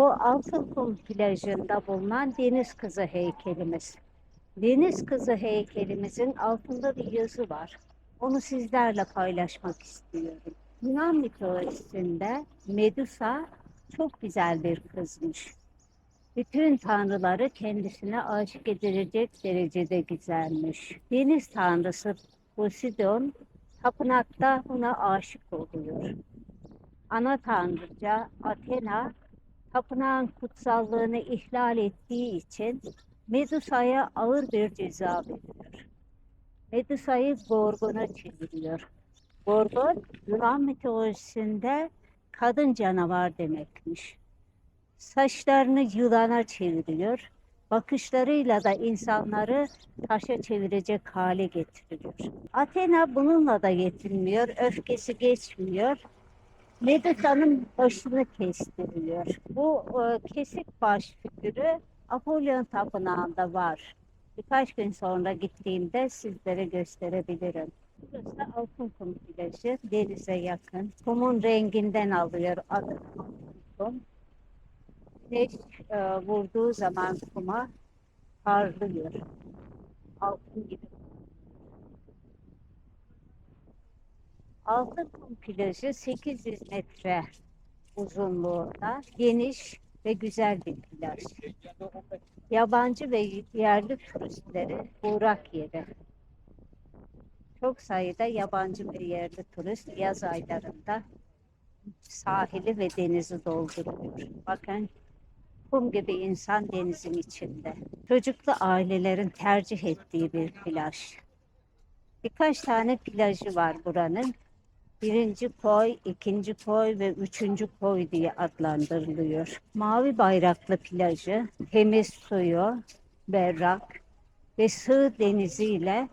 Bu Altınkum plajında bulunan Deniz Kızı heykelimiz. Deniz Kızı heykelimizin altında bir yazı var. Onu sizlerle paylaşmak istiyorum. Yunan mitolojisinde Medusa çok güzel bir kızmış. Bütün tanrıları kendisine aşık edilecek derecede güzelmiş. Deniz tanrısı Poseidon tapınakta buna aşık oluyor. Ana tanrıca Athena tapınağın kutsallığını ihlal ettiği için Medusa'ya ağır bir ceza veriyor. Medusa'yı Gorgon'a çeviriyor. Gorgon Yunan mitolojisinde kadın canavar demekmiş. Saçlarını yılana çeviriyor. Bakışlarıyla da insanları taşa çevirecek hale getiriyor. Athena bununla da yetinmiyor. Öfkesi geçmiyor. Medusa'nın başını kestiriyor. Bu e, kesik baş figürü Apollon Tapınağı'nda var. Birkaç gün sonra gittiğimde sizlere gösterebilirim. Burası Altınkum plajı, denize yakın. Kumun renginden alıyor adını Altınkum. Güneş e, vurduğu zaman kuma parlıyor. Altın gibi. Altınkum plajı 800 metre uzunluğunda geniş ve güzel bir plaj. Yabancı ve yerli turistleri uğrak yeri. Çok sayıda yabancı ve yerli turist yaz aylarında sahili ve denizi dolduruyor. Bakın kum gibi insan denizin içinde. Çocuklu ailelerin tercih ettiği bir plaj. Birkaç tane plajı var buranın. Birinci koy, ikinci koy ve üçüncü koy diye adlandırılıyor. Mavi bayraklı plajı, temiz suyu, berrak ve sığ deniziyle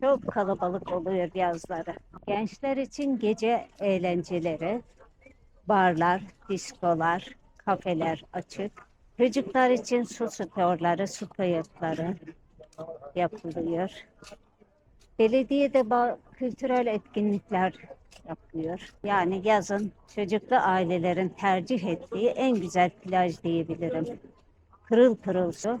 çok kalabalık oluyor yazları. Gençler için gece eğlenceleri, barlar, diskolar, kafeler açık. Çocuklar için su sporları, su kayıkları yapılıyor. Belediye de kültürel etkinlikler yapıyor. Yani yazın çocuklu ailelerin tercih ettiği en güzel plaj diyebilirim. Pırıl pırıl su.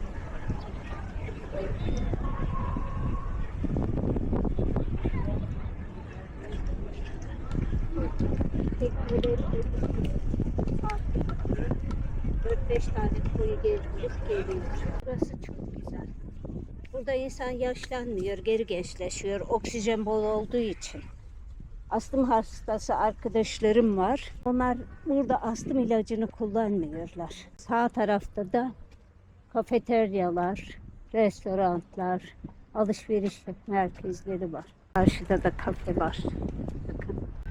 4-5 tane koyu gezdirip geliyoruz. Burası çok güzel. Burada insan yaşlanmıyor, geri gençleşiyor. Oksijen bol olduğu için. Astım hastası arkadaşlarım var. Onlar burada astım ilacını kullanmıyorlar. Sağ tarafta da kafeteryalar, restoranlar, alışveriş merkezleri var. Karşıda da kafe var.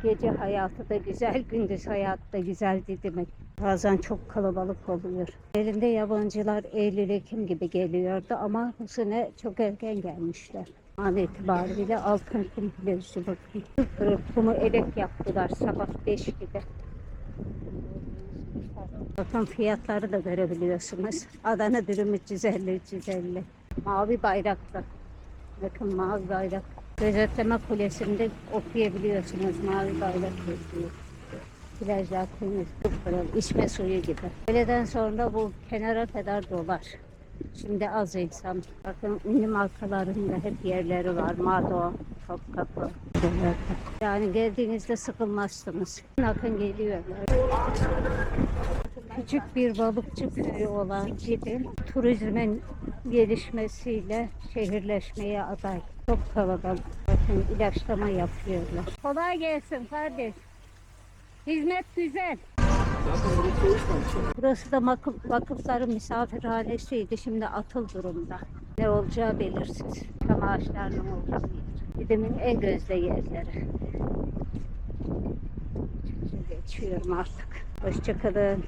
Gece hayatı da güzel, gündüz hayatı da güzel demek. Bazen çok kalabalık oluyor. Elinde yabancılar Eylül-Ekim gibi geliyordu ama bu sene çok erken gelmişler. An itibariyle altın kum plajı bakın. Kumu elek yaptılar sabah 5 gibi. Bakın fiyatları da görebiliyorsunuz. Adana dürümü 350 350. Mavi bayraklı. Bakın mavi bayrak. Gözetleme kulesinde okuyabiliyorsunuz mavi bayrak yazıyor. Plajlar pırıl, içme suyu gibi. Öğleden sonra bu kenara kadar dolar. Şimdi az insan. Bakın ünlü markaların da hep yerleri var. Mado, Topkapı. Yani geldiğinizde sıkılmazsınız. Akın geliyorlar. Küçük bir balıkçı köyü olan Cidim, turizmin gelişmesiyle şehirleşmeye aday. Çok kalabalık. Bakın ilaçlama yapıyorlar. Kolay gelsin kardeş. Hizmet güzel. Burası da vakıf, vakıfların misafirhanesiydi. Şimdi atıl durumda. Ne olacağı belirsiz. Çam ağaçlarının olduğu yer. Didimin en gözde yerleri. Şimdi geçiyorum artık. Hoşçakalın.